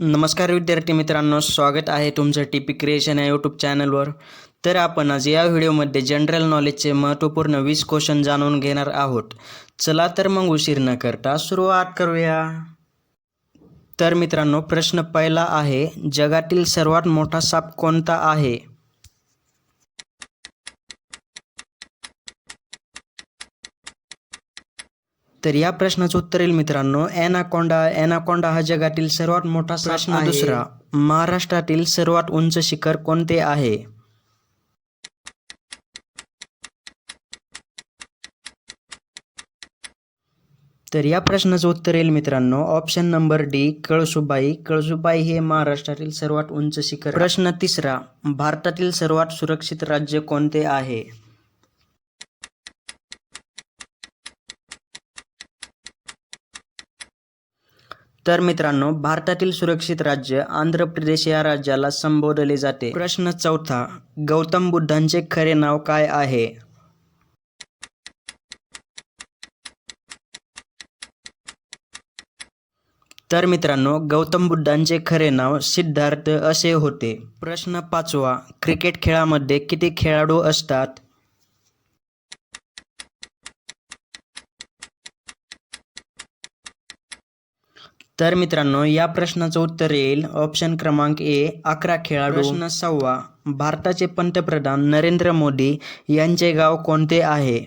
नमस्कार विद्यार्थी मित्रांनो स्वागत आहे तुमचं टी पी क्रिएशन या यूट्यूब चॅनलवर तर आपण आज या व्हिडिओमध्ये जनरल नॉलेजचे महत्त्वपूर्ण वीस क्वेश्चन जाणून घेणार आहोत. चला तर मग उशीर न करता सुरुवात करूया. तर मित्रांनो प्रश्न पहिला आहे जगातील सर्वात मोठा साप कोणता आहे? तर या प्रश्नाचं उत्तर येईल मित्रांनो. ॲनाकोंडा ॲनाकोंडा हा जगातील सर्वात मोठा प्रश्न दुसरा. महाराष्ट्रातील सर्वात उंच शिखर कोणते आहे? तर या प्रश्नाचं उत्तर येईल मित्रांनो. Option number D Kalsubai. Kalsubai हे महाराष्ट्रातील सर्वात उंच शिखर. प्रश्न तिसरा भारतातील सर्वात सुरक्षित राज्य कोणते आहे? तर मित्रांनो भारतातील सुरक्षित राज्य आंध्र प्रदेश या राज्याला संबोधले जाते. प्रश्न चौथा गौतम बुद्धांचे खरे नाव काय आहे? तर मित्रांनो गौतम बुद्धांचे खरे नाव सिद्धार्थ असे होते. प्रश्न पाचवा क्रिकेट खेळामध्ये किती खेळाडू असतात? तर मित्रांनो या प्रश्नाचं उत्तर येईल. ऑप्शन क्रमांक ए अकरा खेळाडू. प्रश्न सहावा भारताचे पंतप्रधान नरेंद्र मोदी यांचे गाव कोणते आहे?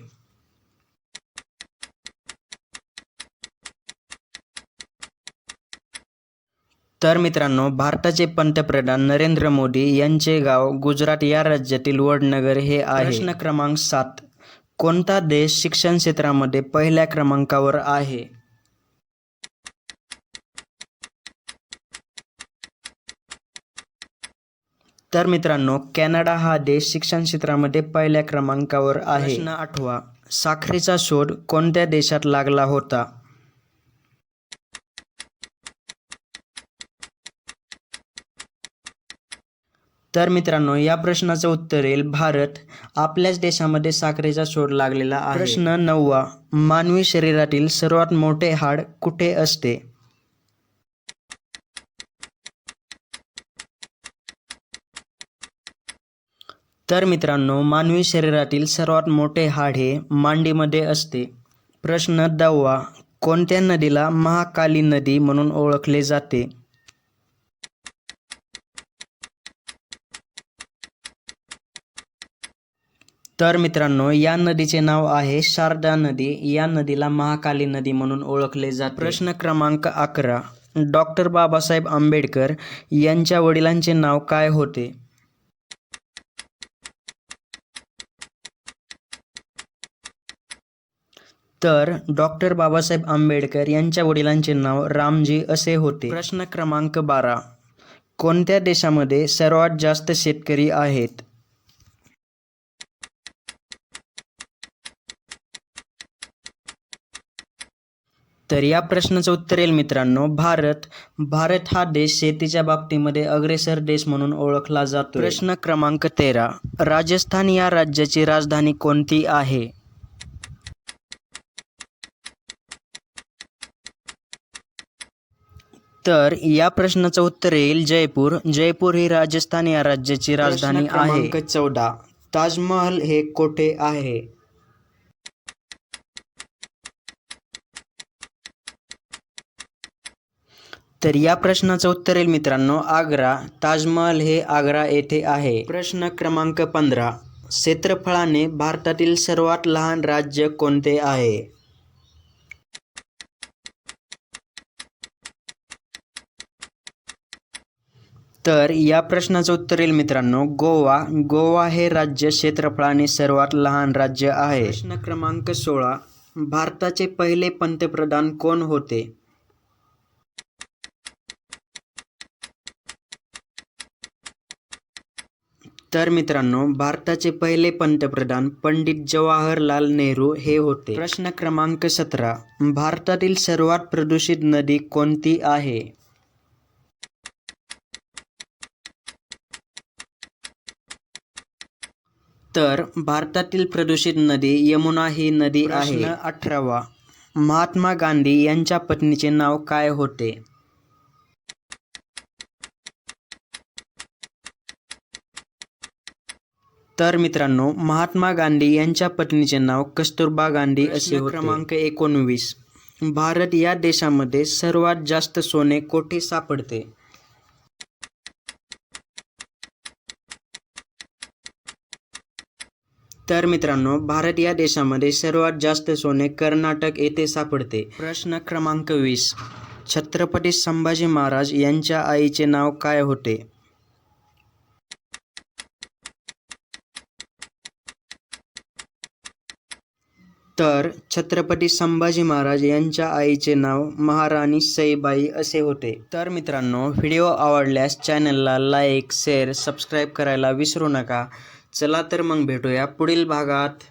तर मित्रांनो भारताचे पंतप्रधान नरेंद्र मोदी यांचे गाव गुजरात या राज्यातील वडनगर हे आहे. प्रश्न क्रमांक सात कोणता देश शिक्षण क्षेत्रामध्ये पहिल्या क्रमांकावर आहे? तर मित्रांनो कॅनडा हा देश शिक्षण क्षेत्रामध्ये पहिल्या क्रमांकावर आहे. प्रश्न आठवा. साखरेचा शोध कोणत्या देशात लागला होता? तर मित्रांनो या प्रश्नाचं उत्तर येईल. भारत आपल्याच देशामध्ये साखरेचा शोध लागलेला आहे. प्रश्न नववा. मानवी शरीरातील सर्वात मोठे हाड कुठे असते? तर मित्रांनो मानवी शरीरातील सर्वात मोठे हाड हे मांडीमध्ये असते. प्रश्न दहावा कोणत्या नदीला महाकाली नदी म्हणून ओळखले जाते? तर मित्रांनो या नदीचे नाव आहे शारदा नदी. या नदीला महाकाली नदी म्हणून ओळखले जाते. प्रश्न क्रमांक अकरा डॉक्टर बाबासाहेब आंबेडकर यांच्या वडिलांचे नाव काय होते? तर डॉक्टर बाबासाहेब आंबेडकर यांच्या वडिलांचे नाव रामजी असे होते. प्रश्न क्रमांक बारा. कोणत्या देशामध्ये सर्वात जास्त शेतकरी आहेत? तर या प्रश्नाचं उत्तर येईल मित्रांनो. भारत. भारत हा देश शेतीच्या बाबतीमध्ये अग्रेसर देश म्हणून ओळखला जातो प्रश्न क्रमांक तेरा. राजस्थान या राज्याची राजधानी कोणती आहे? तर या प्रश्नाचं उत्तर येईल जयपूर. जयपूर ही राजस्थान या राज्याची राजधानी आहे. चौदा. ताजमहल हे कोठे आहे? तर या प्रश्नाचं उत्तर येईल मित्रांनो आग्रा. ताजमहल हे आग्रा येथे आहे. प्रश्न क्रमांक पंधरा. क्षेत्रफळाने भारतातील सर्वात लहान राज्य कोणते आहे? तर या प्रश्नाचं उत्तर येईल मित्रांनो. गोवा. गोवा हे राज्य क्षेत्रफळाने सर्वात लहान राज्य आहे. प्रश्न क्रमांक सोळा. भारताचे पहिले पंतप्रधान कोण होते? तर मित्रांनो भारताचे पहिले पंतप्रधान पंडित जवाहरलाल नेहरू हे होते. प्रश्न क्रमांक सतरा. भारतातील सर्वात प्रदूषित नदी कोणती आहे? तर भारतातील प्रदूषित नदी यमुना ही नदी आहे. अठरावा. महात्मा गांधी यांच्या पत्नीचे नाव काय होते? तर मित्रांनो महात्मा गांधी यांच्या पत्नीचे नाव कस्तुरबा गांधी असे क्रमांक एकोणवीस. भारत या देशामध्ये सर्वात जास्त सोने कोठे सापडते? तर मित्रांनो भारत या देशामध्ये सर्वात जास्त सोने कर्नाटक येथे सापडते. प्रश्न क्रमांक वीस. छत्रपती संभाजी महाराज यांच्या आईचे नाव काय होते? तर छत्रपती संभाजी महाराज यांच्या आईचे नाव महाराणी सईबाई असे होते. तर मित्रांनो व्हिडिओ आवडल्यास चॅनलला लाईक शेअर सबस्क्राईब करायला विसरू नका. चला तर मग भेटूया पुढील भागात.